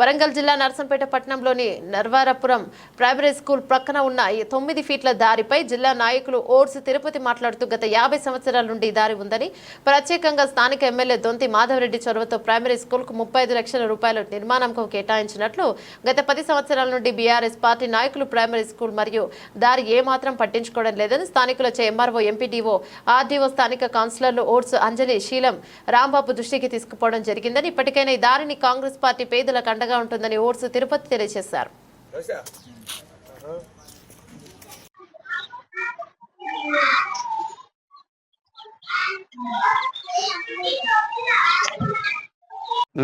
వరంగల్ జిల్లా నర్సంపేట పట్టణంలోని నర్వారపురం primary school ప్రక్కన ఉన్న ఈ తొమ్మిది ఫీట్ల దారిపై జిల్లా నాయకులు ఓట్స్ తిరుపతి మాట్లాడుతూ గత యాభై సంవత్సరాల నుండి ఈ దారి ఉందని ప్రత్యేకంగా స్థానిక ఎమ్మెల్యే దొంతి మాధవరెడ్డి చొరవతో ప్రైమరీ స్కూల్కు ముప్పై ఐదు లక్షల రూపాయల నిర్మాణంకు కేటాయించినట్లు గత పది సంవత్సరాల నుండి బీఆర్ఎస్ పార్టీ నాయకులు ప్రైమరీ స్కూల్ మరియు దారి ఏమాత్రం పట్టించుకోవడం లేదని స్థానికులచే ఎంఆర్ఓ ఎంపీడీఓ ఆర్డీఓ స్థానిక కౌన్సిలర్లు ఓట్స్ అంజలి శీలం రాంబాబు దృష్టికి తీసుకుపోవడం జరిగిందని ఇప్పటికైనా ఈ దారిని కాంగ్రెస్ పార్టీ పేదలకు అండగా ఉంటుందని ఓట్స్ తిరుపతి తెలియజేశారు.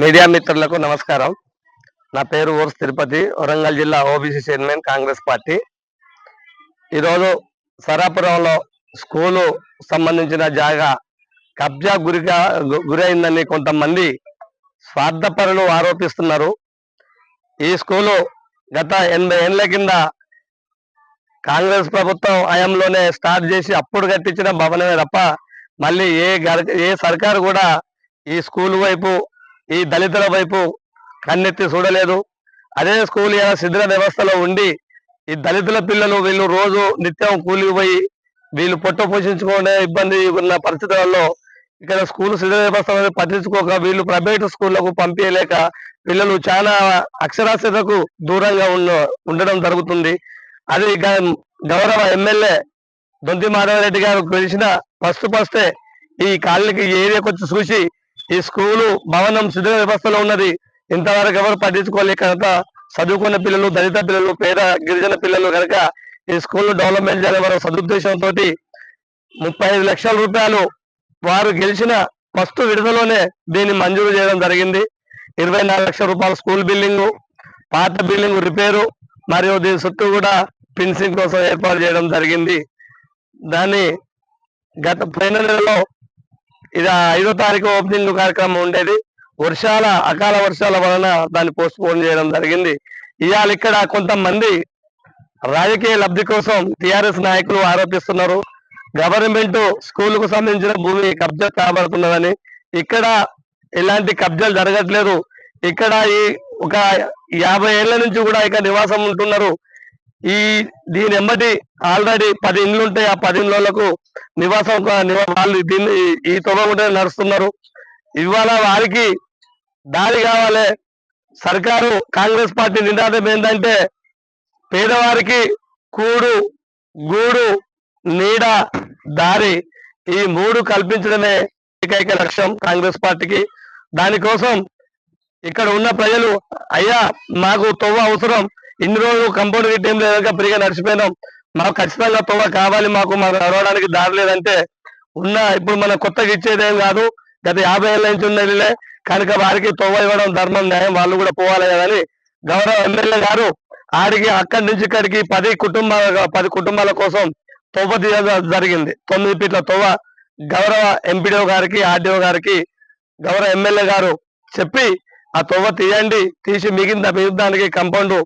మీడియా మిత్రులకు నమస్కారం. నా పేరు ఓర్స్ తిరుపతి వరంగల్ జిల్లా ఓబీసీ చైర్మన్ కాంగ్రెస్ పార్టీ. ఈరోజు సరాపురంలో స్కూలు సంబంధించిన జాగా కబ్జా గురిగా గురైందని కొంతమంది స్వార్థపరులు ఆరోపిస్తున్నారు. ఈ స్కూలు గత ఎనభై ఏళ్ళ కింద కాంగ్రెస్ ప్రభుత్వం హయాంలోనే స్టార్ట్ చేసి అప్పుడు కట్టించిన భవనమే తప్ప మళ్ళీ ఏ ఏ సర్కారు కూడా ఈ స్కూల్ వైపు ఈ దళితుల వైపు కన్నెత్తి చూడలేదు. అదే స్కూల్ శిథిర వ్యవస్థలో ఉండి ఈ దళితుల పిల్లలు వీళ్ళు రోజు నిత్యం కూలిపోయి వీళ్ళు పొట్ట పోషించుకునే ఇబ్బంది ఉన్న పరిస్థితులలో ఇక్కడ స్కూల్ సిలబస్ వ్యవస్థ అనేది పట్టించుకోక వీళ్ళు ప్రైవేట్ స్కూళ్ళకు పంపించలేక పిల్లలు చాలా అక్షరాస్యతకు దూరంగా ఉన్న ఉండడం జరుగుతుంది. అది గౌరవ ఎమ్మెల్యే దొంతి మాధవరెడ్డి గారు పిలిచిన ఫస్ట్ ఫస్టే ఈ కాలనీకి ఏరియాకి వచ్చి చూసి ఈ స్కూలు భవనం శిథిల వ్యవస్థలో ఉన్నది ఇంతవరకు ఎవరు పట్టించుకోలేక కనుక చదువుకున్న పిల్లలు దళిత పిల్లలు పేద గిరిజన పిల్లలు కనుక ఈ స్కూల్ డెవలప్మెంట్ చేయాలని వారు సదుద్దేశంతో ముప్పై ఐదు లక్షల రూపాయలు వారు గెలిచిన ఫస్ట్ విడుదలోనే దీన్ని మంజూరు చేయడం జరిగింది. ఇరవై నాలుగు లక్షల రూపాయల స్కూల్ బిల్డింగ్ పాత బిల్డింగ్ రిపేరు మరియు దీని చుట్టూ కూడా ఫిన్సింగ్ కోసం ఏర్పాటు చేయడం జరిగింది. దాన్ని గత పోయిన నెలలో ఇది ఐదో తారీఖు ఓపెనింగ్ కార్యక్రమం ఉండేది. వర్షాల అకాల వర్షాల వలన దాన్ని పోస్ట్ పోన్ చేయడం జరిగింది. ఇవాళ ఇక్కడ కొంతమంది రాజకీయ లబ్ధి కోసం టిఆర్ఎస్ నాయకులు ఆరోపిస్తున్నారు. గవర్నమెంట్ స్కూల్కు సంబంధించిన భూమి కబ్జా కాబడుతున్నదని ఇక్కడ ఎలాంటి కబ్జాలు జరగట్లేదు. ఇక్కడ ఈ ఒక యాభై ఏళ్ళ నుంచి కూడా ఇక్కడ నివాసం ఉంటున్నారు. ఈ దీని ఎమ్మటి ఆల్రెడీ పది ఇండ్లు ఉంటాయి. ఆ పది ఇండ్లకు నివాసం నివా- వాళ్ళు దీన్ని ఈ- ఈ తొలగుంటే నడుస్తున్నారు. ఇవాళ వారికి దారి కావాలి. సర్కారు కాంగ్రెస్ పార్టీ నినాదం ఏంటంటే పేదవారికి కూడు గూడు నీడ దారి ఈ మూడు కల్పించడమే ఏకైక లక్ష్యం కాంగ్రెస్ పార్టీకి. దానికోసం ఇక్కడ ఉన్న ప్రజలు అయ్యా మాకు తొవ్వ అవసరం. ఇన్ని రోజులు కంపౌండ్ గిట్ ఏం ఫ్రీగా నడిచిపోయినాం. మాకు ఖచ్చితంగా తొవ్వ కావాలి మాకు మాకు నడవడానికి దారి లేదంటే ఉన్న ఇప్పుడు మన కొత్తగా ఇచ్చేదేం కాదు. గత యాభై ఏళ్ళ నుంచి ఉన్నదిలే కనుక వారికి తొవ్వ ఇవ్వడం ధర్మం న్యాయం వాళ్ళు కూడా పోవాలి కదని గౌరవ ఎమ్మెల్యే గారు ఆడికి అక్కడి నుంచి ఇక్కడికి పది కుటుంబాల పది కుటుంబాల కోసం తొవ్వ జరిగింది. తొమ్మిది ఫీట్ల తొవ్వ గౌరవ ఎంపీడీఓ గారికి ఆర్డీఓ గారికి గౌరవ ఎమ్మెల్యే గారు చెప్పి ఆ తొవ్వ తీయండి తీసి మిగిలిన మిగతానికి కంపౌండ్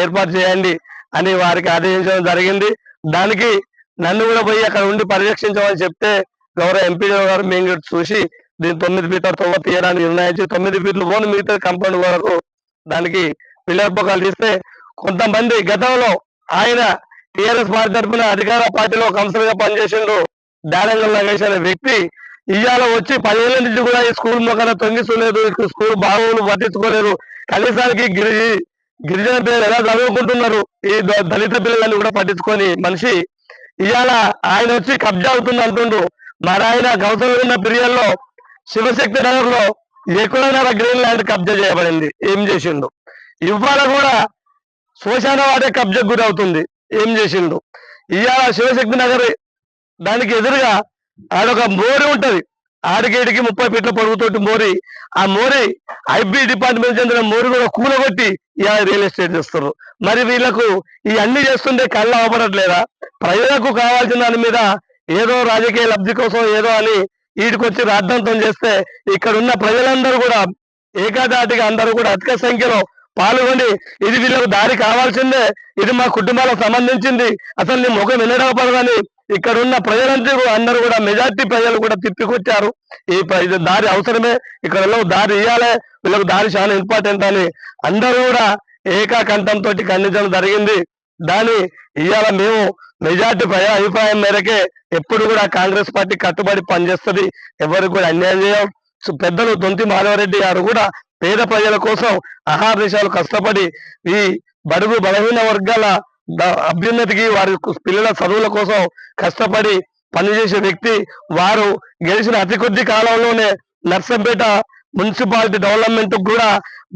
ఏర్పాటు చేయండి అని వారికి ఆదేశించడం జరిగింది. దానికి నన్ను కూడా పోయి అక్కడ ఉండి పరిరక్షించమని చెప్తే గౌరవ ఎంపీడీఓ గారు మేము చూసి దీని తొమ్మిది ఫీట్ల తొవ్వ తీయడానికి నిర్ణయించి తొమ్మిది ఫీట్లు పోను మిగతా కంపౌండ్ వరకు దానికి పిల్లర్ పొక్కలు తీస్తే కొంతమంది గతంలో ఆయన టిఆర్ఎస్ పార్టీ తరఫున అధికార పార్టీలో కౌన్సిలర్గా పనిచేసిండు దారంగల్ నగేష్ అనే వ్యక్తి. ఇవాళ వచ్చి పదివేల నుంచి కూడా ఈ స్కూల్ మొక్కన తొంగిస్తలేదు స్కూల్ బాగోలు పట్టించుకోలేరు కనీసానికి గిరి గిరిజన పిల్లలు ఎలా చదువుకుంటున్నారు? ఈ దళిత పిల్లలని కూడా పట్టించుకొని మనిషి. ఇవాళ ఆయన వచ్చి కబ్జా అవుతుంది అంటుండు. మరి ఆయన కౌన్సిలర్ ఉన్న పిరియల్లో శివశక్తి నగర్లో ఎక్కడైనా గ్రీన్ ల్యాండ్ కబ్జా చేయబడింది. ఏం చేసిండు? ఇవాళ కూడా శ్మశాన వాడే కబ్జా గురి అవుతుంది ఏం చేసిండు? ఇవాళ శివశక్తి నగర్ దానికి ఎదురుగా ఆడొక మోరి ఉంటది. ఆడికేడికి ముప్పై ఫీట్ల పొడుగుతోటి మోరి. ఆ మోరి ఐబీ డిపార్ట్మెంట్ చెందిన మోరి కూడా కూలగొట్టి ఇవాళ రియల్ ఎస్టేట్ చేస్తున్నారు మరి వీళ్ళకు ఈ అన్ని చేస్తుంటే కళ్ళు అవపడట్లేదా ప్రజలకు కావాల్సిన దాని మీద ఏదో రాజకీయ లబ్ధి కోసం ఏదో అని వీటికొచ్చి రాద్ధాంతం చేస్తే ఇక్కడ ఉన్న ప్రజలందరూ కూడా ఏకాదాటిగా అందరూ కూడా అధిక సంఖ్యలో పాల్గొని ఇది వీళ్ళకు దారి కావాల్సిందే. ఇది మా కుటుంబాలకు సంబంధించింది. అసలు నీ ముఖం వినడపడదని ఇక్కడ ఉన్న ప్రజలందరూ అందరూ కూడా మెజార్టీ ప్రజలు కూడా తిప్పికొచ్చారు. ఈ దారి అవసరమే. ఇక్కడ వీళ్ళకు దారి ఇవ్వాలి వీళ్ళకు దారి చాలా ఇంపార్టెంట్ అని అందరూ కూడా ఏకాకంఠంతో ఖండించడం జరిగింది. దాని ఇవాళ మేము మెజార్టీ ప్రజల అభిప్రాయం మేరకే ఎప్పుడు కూడా కాంగ్రెస్ పార్టీ కట్టుబడి పనిచేస్తుంది. ఎవరికి కూడా అన్యాయం చేయం పెద్దలు దొంతి మాధవరెడ్డి గారు కూడా పేద ప్రజల కోసం ఆహార కష్టపడి ఈ బడుగు బలహీన వర్గాల అభ్యున్నతికి వారి పిల్లల చదువుల కోసం కష్టపడి పనిచేసే వ్యక్తి వారు గెలిచిన అతి కొద్ది కాలంలోనే నర్సంపేట మున్సిపాలిటీ డెవలప్మెంట్ కూడా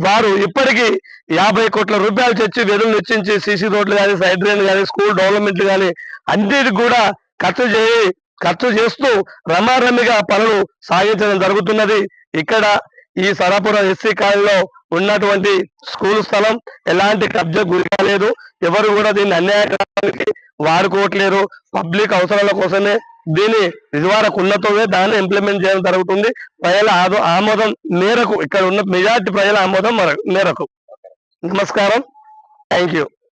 వారు ఇప్పటికీ యాభై కోట్ల రూపాయలు తెచ్చి వెలుగులు వెచ్చించి సీసీ రోడ్లు కానీ సైడ్ డ్రైన్ కానీ స్కూల్ డెవలప్మెంట్ కానీ అన్నిటికి కూడా ఖర్చు చేయి ఖర్చు చేస్తూ రమారమిగా పనులు సాగించడం జరుగుతున్నది. ఇక్కడ ఈ సరాపురం ఎస్సీ కాలనీలో ఉన్నటువంటి స్కూల్ స్థలం ఎలాంటి కబ్జా గురి కాలేదు. ఎవరు కూడా దీన్ని అన్యాయకారానికి వాడుకోవట్లేరు. పబ్లిక్ అవసరాల కోసమే దీని ఇదివరకు ఉన్నతమే దాన్ని ఇంప్లిమెంట్ చేయడం జరుగుతుంది. ప్రజల ఆదో- ఆమోదం మేరకు ఇక్కడ ఉన్న మెజార్టీ ప్రజల ఆమోదం మేరకు. నమస్కారం. Thank you